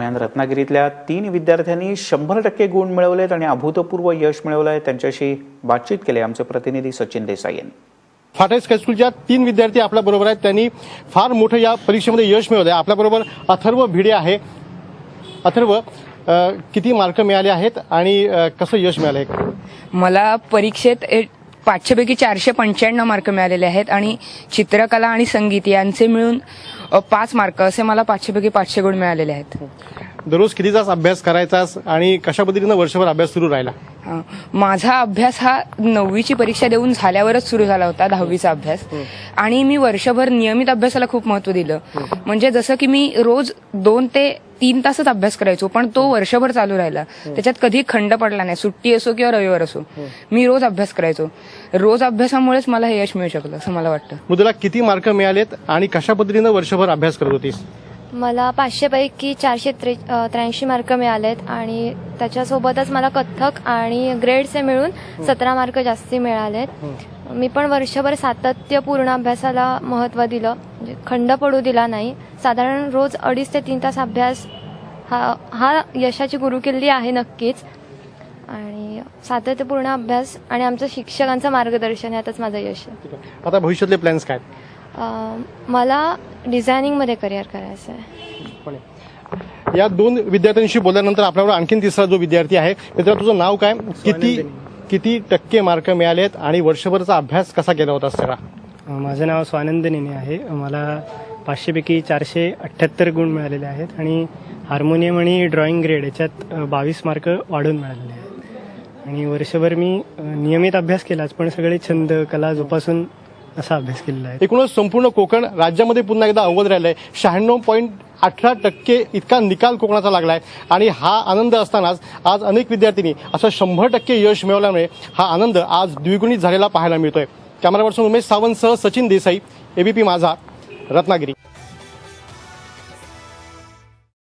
दरम्यान रत्नागिरीतल्या तीन विद्यार्थ्यांनी शंभर टक्के गुण मिळवलेत आणि अभूतपूर्व यश मिळवलंय. त्यांच्याशी बातचीत केली आमचे प्रतिनिधी सचिन देसाई यांनी. फाटेस हायस्कूलच्या तीन विद्यार्थी आपल्या बरोबर आहेत त्यांनी फार मोठं या परीक्षेमध्ये यश मिळवलं आहे आपल्याबरोबर अथर्व भिडे आहे. अथर्व किती मार्क मिळाले आहेत आणि कसं यश मिळालं आहे मला परीक्षेत पाचशेपैकी चारशे पंच्याण्णव मार्क मिळालेले आहेत आणि चित्रकला आणि संगीत यांचे मिळून पाच मार्क असे मला पाचशेपैकी पाचशे गुण मिळालेले आहेत. दररोज किती तास अभ्यास करायचास आणि कशा पद्धतीनं वर्षभर अभ्यास सुरू राहिला? माझा अभ्यास हा नववीची परीक्षा देऊन झाल्यावरच सुरू झाला होता दहावीचा अभ्यास. आणि मी वर्षभर नियमित अभ्यासाला खूप महत्त्व दिलं. म्हणजे जसं की मी रोज दोन ते तीन तासच अभ्यास करायचो पण तो वर्षभर चालू राहिला. त्याच्यात कधी खंड पडला नाही सुट्टी असो किंवा रविवार असो. मी रोज अभ्यास करायचो. रोज अभ्यासामुळेच मला हे यश मिळू शकलं असं मला वाटतं. मग तुला किती मार्क मिळालेत आणि कशा पद्धतीनं वर्षभर अभ्यास करत होतीस? मला पाचशेपैकी चारशे त्रे त्र्याऐंशी मार्क मिळालेत आणि त्याच्यासोबतच मला कथ्थक आणि ग्रेडचे मिळून सतरा मार्क जास्ती मिळालेत. मी पण वर्षभर सातत्यपूर्ण अभ्यासाला महत्त्व दिलं. म्हणजे खंड पडू दिला नाही. साधारण रोज अडीच ते तीन तास अभ्यास हा हा यशाची गुरुकिल्ली आहे नक्कीच. आणि सातत्यपूर्ण अभ्यास आणि आमचं शिक्षकांचं मार्गदर्शन यातच माझं यश आहे. आता भविष्यातले प्लॅन्स काय मला डिझायनिंगमध्ये करिअर करायचं आहे पण या दोन विद्यार्थ्यांशी बोलल्यानंतर आपल्यावर आणखीन तिसरा जो विद्यार्थी आहे मित्र तुझं नाव काय? किती किती टक्के मार्क मिळालेत आणि वर्षभरचा अभ्यास कसा केला होता सगळा माझं नाव स्वानंद नेने आहे. मला पाचशेपैकी चारशे अठ्ठ्याहत्तर गुण मिळालेले आहेत आणि हार्मोनियम आणि ड्रॉइंग ग्रेड याच्यात बावीस मार्क वाढून मिळालेले आहेत. आणि वर्षभर मी नियमित अभ्यास केलाच पण सगळे छंद कला जोपासून असा अभ्यास केलेला आहे. एकूणच संपूर्ण कोकण राज्यामध्ये पुन्हा एकदा अव्वल राहिलंय. शहाण्णव पॉईंट अठरा टक्के इतका निकाल कोकणाचा लागलाय. आणि हा आनंद असतानाच आज अनेक विद्यार्थ्यांनी असं शंभर टक्के यश मिळवल्यामुळे हा आनंद आज द्विगुणित झालेला पाहायला मिळतोय. कॅमेरा पर्सन उमेश सावंतसह सचिन देसाई एबीपी माझा रत्नागिरी.